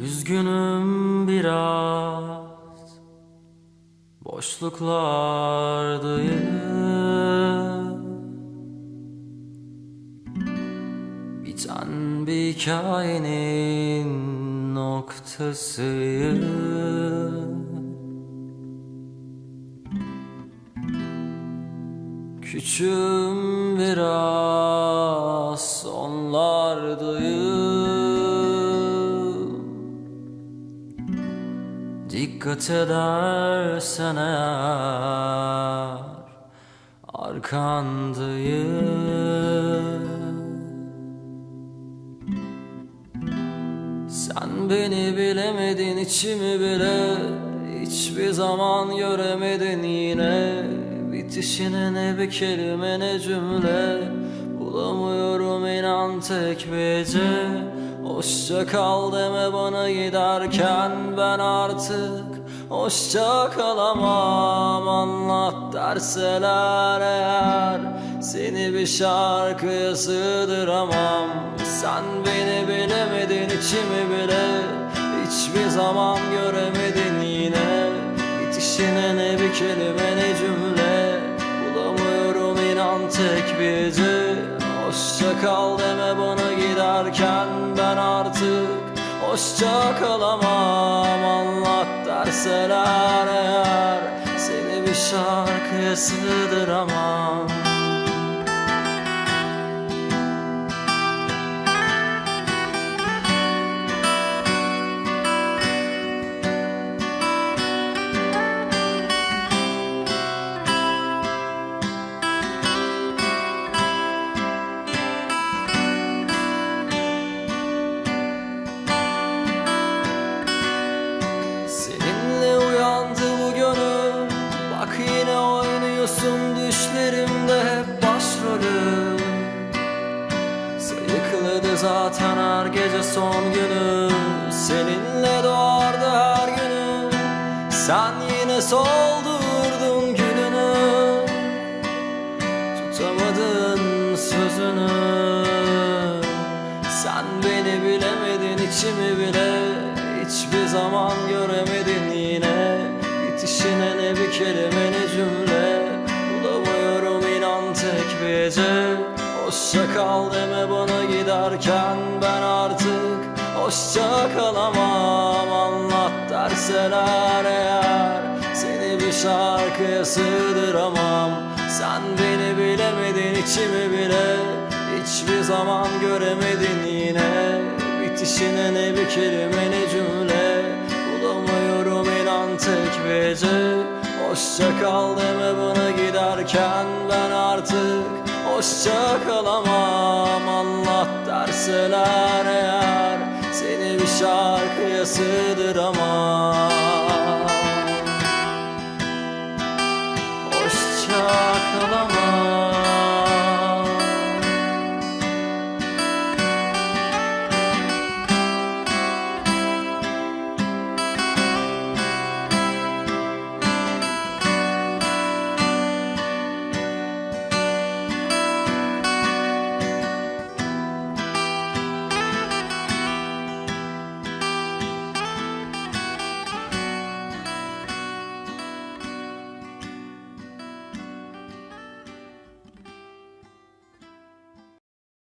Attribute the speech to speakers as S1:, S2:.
S1: Üzgünüm biraz. Boşluklardayım Biten bir hikayenin noktasıyım Küçüğüm biraz onlardayım Dikkat edersen eğer arkandayım Sen beni bilemedin içimi bile Hiçbir zaman göremedin. Yine Bitişine ne bir kelime ne cümle Bulamıyorum inan tek bir Hoşça kal deme bana giderken ben artık Hoşça kalamam. Anlat derseler eğer Seni bir şarkıya sığdıramam. Sen beni bilemedin içimi bile Hiçbir zaman göremedin yine. Bitişine ne bir kelime ne cümle Bulamıyorum inan tek bir gece Hoşça kal deme bana giderken ben artık Hoşça kalamam. Anlat derseler eğer Seni bir şarkıya sığdıramam Sayıkladı zaten her gece son günü. Seninle doğardı her günü. Sen yine soldurdun gülünü Tutamadın sözünü. Sen beni bilemedin içimi bile Hiçbir zaman göremedin yine. Bitişine ne bir kelime ne cümle. Bulamıyorum inan tek bir hece Hoşça kal deme bana giderken ben artık Hoşça kalamam. Anlat derseler eğer Seni bir şarkıya sığdıramam. Sen beni bilemedin içimi bile Hiçbir zaman göremedin yine. Bitişine ne bir kelime ne cümle. Bulamıyorum inan tek bir Hoşça kal deme bana giderken ben artık Hoşça kalamam. Anlat Yazılar eğer seni bir şarkıya sığdıramam. Hoşça kalamam.